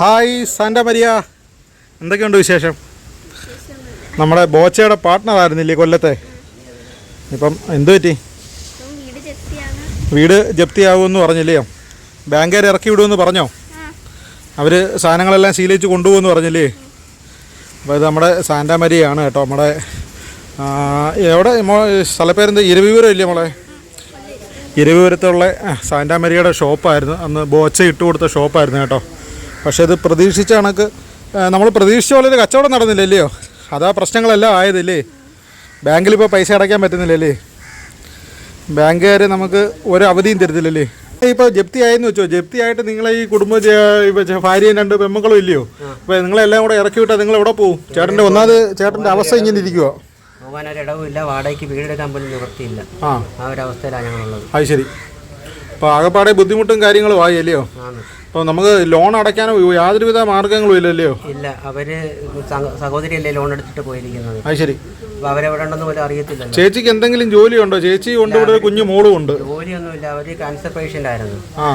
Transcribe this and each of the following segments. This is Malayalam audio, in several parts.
Hi Santa Maria. എന്തൊക്കെയുണ്ട് വിശേഷം? നമ്മുടെ ബോച്ചയുടെ പാർട്ട്ണർ ആയിരുന്നില്ലേ കൊല്ലത്തെ? ഇപ്പം എന്തു പറ്റി? വീട് ജപ്തിയാവുമെന്ന് പറഞ്ഞില്ലയോ ബാങ്കുകാർ ഇറക്കി വിടുമെന്ന് പറഞ്ഞോ? അവർ സാധനങ്ങളെല്ലാം ശീലിച്ച് കൊണ്ടുപോകുമെന്ന് പറഞ്ഞില്ലേ? അപ്പോൾ ഇത് നമ്മുടെ സാന്റ മരിയാണ് കേട്ടോ. നമ്മുടെ എവിടെ? മോ സ്ഥലപ്പേരെന്ത്? ഇരവിപുരം ഇല്ലേ മോളെ? ഇരവിപുരത്തുള്ള ആ, സാന്റാ മരിയയുടെ ഷോപ്പായിരുന്നു അന്ന് ബോച്ച ഇട്ട് കൊടുത്ത ഷോപ്പായിരുന്നു കേട്ടോ. പക്ഷേ ഇത് പ്രതീക്ഷിച്ച കണക്ക് നമ്മൾ പ്രതീക്ഷിച്ച പോലെ ഒരു കച്ചവടം നടന്നില്ലല്ലയോ അതാ പ്രശ്നങ്ങളെല്ലാം ആയതില്ലേ? ബാങ്കിൽ ഇപ്പോൾ പൈസ അടയ്ക്കാൻ പറ്റുന്നില്ലല്ലേ ബാങ്കുകാർ നമുക്ക് ഒരു അവധിയും തരുന്നില്ലല്ലേ ഇപ്പോൾ ജപ്തി ആയെന്ന് വെച്ചോ ജപ്തി ആയിട്ട് നിങ്ങളെ ഈ കുടുംബ ഭാര്യയും രണ്ട് പെമ്മക്കളും ഇല്ലയോ? അപ്പോൾ നിങ്ങളെല്ലാം കൂടെ ഇറക്കി വിട്ടാൽ നിങ്ങൾ എവിടെ പോകും ചേട്ടന്റെ ഒന്നാമത് ചേട്ടന്റെ അവസ്ഥ ഇങ്ങനെ ഇരിക്കുവോ. വാടകയ്ക്ക് വീടെടുക്കാൻ പോലും നിവൃത്തിയില്ല. ആ. ഒരു അവസ്ഥയിലാണ് ഞങ്ങളുള്ളത്. അത് ശരി. അപ്പോൾ ആകെപ്പാടെ ബുദ്ധിമുട്ടും കാര്യങ്ങളും ആയി അല്ലയോ അപ്പോൾ നമുക്ക് ലോൺ അടയ്ക്കാനോ യാതൊരുവിധ മാർഗങ്ങളും ഇല്ലല്ലോ ഇല്ല അവർ സഹോദരി സഹോദരിയല്ലേ ലോൺ എടുത്തിട്ട് പോയിരിക്കുന്നത്? അത് ശരി. അപ്പൊ അവരെവിടെ ഉണ്ടെന്ന് പോലും അറിയത്തില്ല ചേച്ചിക്ക് എന്തെങ്കിലും ജോലിയുണ്ടോ? ചേച്ചി ഉണ്ട് ഇവിടെ ഒരു കുഞ്ഞു മോളും ഉണ്ട്. ജോലിയൊന്നുമില്ല അവർ ക്യാൻസർ പേഷ്യന്റ് ആയിരുന്നു. ആ.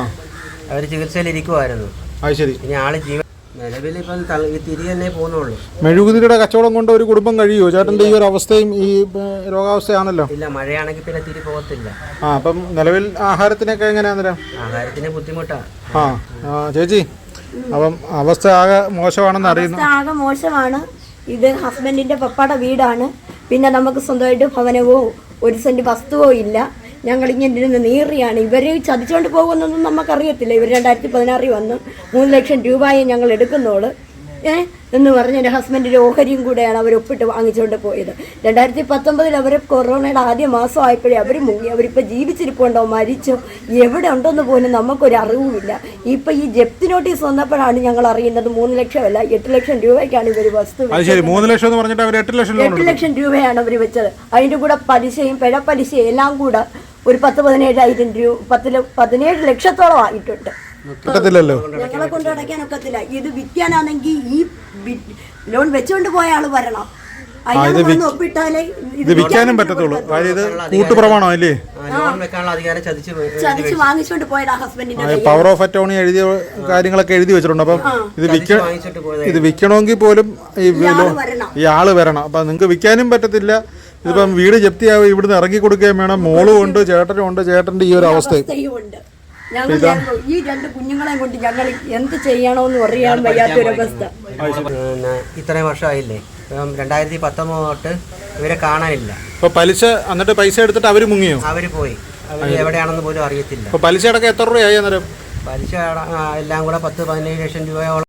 അവർ ചികിത്സയിൽ ഇരിക്കുമായിരുന്നു അത് ശരി. ഇനി ആൾ ജീവൻ നിലവിൽ ഇപ്പം തള- ഈ തിരികെ തന്നെ പോകുന്നുള്ളൂ. മെഴുകുതിരിയുടെ കച്ചവടം കൊണ്ട് ഒരു കുടുംബം കഴിയുമോ? ചേട്ടന്റെ ഈ ഒരു അവസ്ഥയും ഈ രോഗാവസ്ഥയാണല്ലോ. ഇല്ല മഴയാണെങ്കിൽ പിന്നെ തിരി പോകത്തില്ല. ആ അപ്പം നിലവിൽ ആഹാരത്തിനൊക്കെ എങ്ങനെയാന്നേരം ആഹാരത്തിന് ബുദ്ധിമുട്ടാ. ആ ആ, ചേച്ചി അപ്പം അവസ്ഥ ആകെ മോശമാണെന്ന് അറിയുന്നു. അവസ്ഥ ആകെ മോശമാണ്. ഇത് ഹസ്ബൻഡിന്റെ പപ്പയുടെ വീടാണ്. പിന്നെ നമുക്ക് സ്വന്തമായിട്ട് ഭവനവോ ഒരു സെന്റ് വസ്തുവോ ഇല്ല. ഞങ്ങൾ ഇങ്ങനെ ഇരുന്ന് നീറിയാണ്. ഇവർ ചതിച്ചുകൊണ്ട് പോകുന്നതൊന്നും നമുക്കറിയത്തില്ല. ഇവർ രണ്ടായിരത്തി പതിനാറിൽ വന്ന് മൂന്ന് ലക്ഷം രൂപയെ ഞങ്ങൾ എടുക്കുന്നോൾ. ഏ? എന്ന് പറഞ്ഞ് എന്റെ ഹസ്ബൻഡിന്റെ ഓഹരിയും കൂടെയാണ് അവർ ഒപ്പിട്ട് വാങ്ങിച്ചുകൊണ്ട് പോയത്. രണ്ടായിരത്തി പത്തൊമ്പതിൽ അവർ കൊറോണയുടെ ആദ്യ മാസം ആയപ്പോഴേ അവർ മുങ്ങി. അവരിപ്പോൾ ജീവിച്ചിരിപ്പുണ്ടോ? മരിച്ചോ? എവിടെ ഉണ്ടെന്ന് പോലും നമുക്കൊരു അറിവുമില്ല. ഇപ്പം ഈ ജപ്തി നോട്ടീസ് വന്നപ്പോഴാണ് ഞങ്ങൾ അറിയുന്നത് മൂന്ന് ലക്ഷമല്ല എട്ട് ലക്ഷം രൂപയ്ക്കാണ് ഇവർ വസ്തു മൂന്ന് ലക്ഷം എന്ന് പറഞ്ഞിട്ട് അവർ എട്ട് ലക്ഷം എട്ട് ലക്ഷം രൂപയാണ് അവർ വെച്ചത്. അതിന്റെ കൂടെ പലിശയും പിഴ പലിശയും എല്ലാം കൂടെ ഒരു പത്ത് പതിനേഴായിരം രൂപ പത്ത് ല- പതിനേഴ് ലക്ഷത്തോളം ആയിട്ടുണ്ട്. കിട്ടത്തില്ലല്ലോ. ഞങ്ങളെ കൊണ്ട് അടയ്ക്കാൻ ഒക്കത്തില്ല. ഇത് വിൽക്കാനാണെങ്കിൽ ഈ ലോൺ വെച്ചുകൊണ്ട് പോയ ആൾ വരണം. ഇത് വിൽക്കാനും പറ്റത്തുള്ളൂ. കാര്യം ഇത് കൂട്ടുപ്രമാണം അല്ലേ? പവർ ഓഫ് അറ്റോണി എഴുതിയ കാര്യങ്ങളൊക്കെ എഴുതി വെച്ചിട്ടുണ്ട്. അപ്പം ഇത് വിൽക്ക ഇത് വിൽക്കണമെങ്കിൽ പോലും ഈ ഈ ആൾ വരണം. അപ്പം നിങ്ങൾക്ക് വിൽക്കാനും പറ്റത്തില്ല. ഇതിപ്പം വീട് ജപ്തിയാവും ഇവിടുന്ന് ഇറങ്ങി കൊടുക്കുകയും വേണം. മോളും ഉണ്ട് ചേട്ടനും ഉണ്ട് ചേട്ടന്റെ ഈ ഒരു അവസ്ഥയും അവസ്ഥയുമുണ്ട്. ഞങ്ങൾ ഈ രണ്ട് കുഞ്ഞുങ്ങളെയും കൊണ്ട് ഞങ്ങൾ എന്ത് ചെയ്യണമെന്ന് അറിയാൻ വയ്യാത്തൊരവസ്ഥ പിന്നെ ഇത്രയും വർഷമായില്ലേ? ഇപ്പം രണ്ടായിരത്തി പത്തൊമ്പത് തൊട്ട് ഇവരെ കാണാനില്ല. അപ്പോൾ പലിശ എന്നിട്ട് പൈസ എടുത്തിട്ട് അവർ മുങ്ങിയോ? അവർ പോയി. അവർ എവിടെയാണെന്ന് പോലും അറിയത്തില്ല. പലിശ അടക്കം എത്ര രൂപയായി അന്നേരം? പലിശ അട- ആ, എല്ലാം കൂടെ പത്ത് പതിനേഴ് ലക്ഷം രൂപയോളം